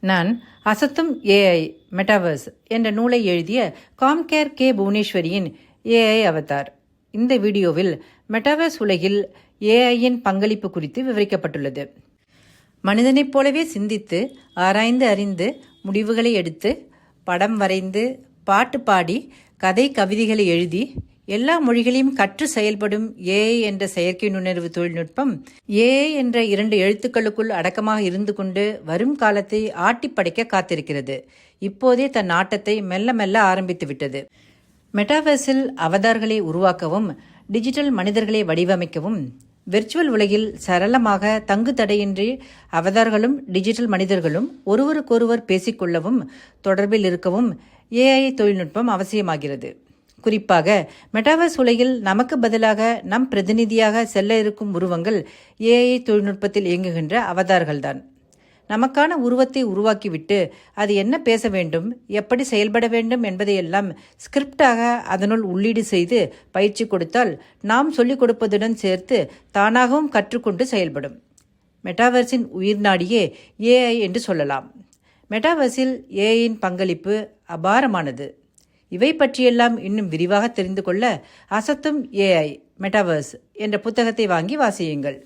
நான் அசத்தும் AI metaverse என்ற நூலை எழுதிய காம்கேர் கே புவனேஸ்வரியின் ஏஐ அவதார். இந்த வீடியோவில் மெட்டாவர்ஸ் உலகில் ஏஐயின் பங்களிப்பு குறித்து விவரிக்கப்பட்டுள்ளது. மனிதனைப் போலவே சிந்தித்து ஆராய்ந்து அறிந்து முடிவுகளை எடுத்து படம் வரைந்து பாட்டு பாடி கதை கவிதைகளை எழுதி எல்லா மொழிகளையும் கற்று செயல்படும் ஏஐ என்ற செயற்கை நுண்ணறிவு தொழில்நுட்பம் ஏஐ என்ற இரண்டு எழுத்துக்களுக்குள் அடக்கமாக இருந்து கொண்டு வரும் காலத்தை ஆட்டிப்படைக்க காத்திருக்கிறது. இப்போதே தன் ஆட்டத்தை மெல்ல மெல்ல ஆரம்பித்து விட்டது. மெட்டாவர்ஸில் அவதார்களை உருவாக்கவும் டிஜிட்டல் மனிதர்களை வடிவமைக்கவும் விர்ச்சுவல் உலகில் சரளமாக தங்கு தடையின்றி அவதார்களும் டிஜிட்டல் மனிதர்களும் ஒருவருக்கொருவர் பேசிக்கொள்ளவும் தொடர்பில் இருக்கவும் ஏஐ தொழில்நுட்பம் அவசியமாகிறது. குறிப்பாக மெட்டாவர்ஸ் உலகில் நமக்கு பதிலாக நம் பிரதிநிதியாக செல்ல இருக்கும் உருவங்கள் ஏஐ தொழில்நுட்பத்தில் இயங்குகின்ற அவதார்கள்தான். நமக்கான உருவத்தை உருவாக்கிவிட்டு அது என்ன பேச வேண்டும் எப்படி செயல்பட வேண்டும் என்பதையெல்லாம் ஸ்கிரிப்டாக அதனுள் உள்ளீடு செய்து பயிற்சி கொடுத்தால் நாம் சொல்லிக் கொடுப்பதுடன் சேர்த்து தானாகவும் கற்றுக்கொண்டு செயல்படும். மெட்டாவர்ஸின் உயிர்நாடியே ஏஐ என்று சொல்லலாம். மெட்டாவர்ஸில் ஏஐயின் பங்களிப்பு அபாரமானது. இவை பற்றியெல்லாம் இன்னும் விரிவாக தெரிந்து கொள்ள அசத்தும் ஏஐ மெட்டாவர்ஸ் என்ற புத்தகத்தை வாங்கி வாசியுங்கள்.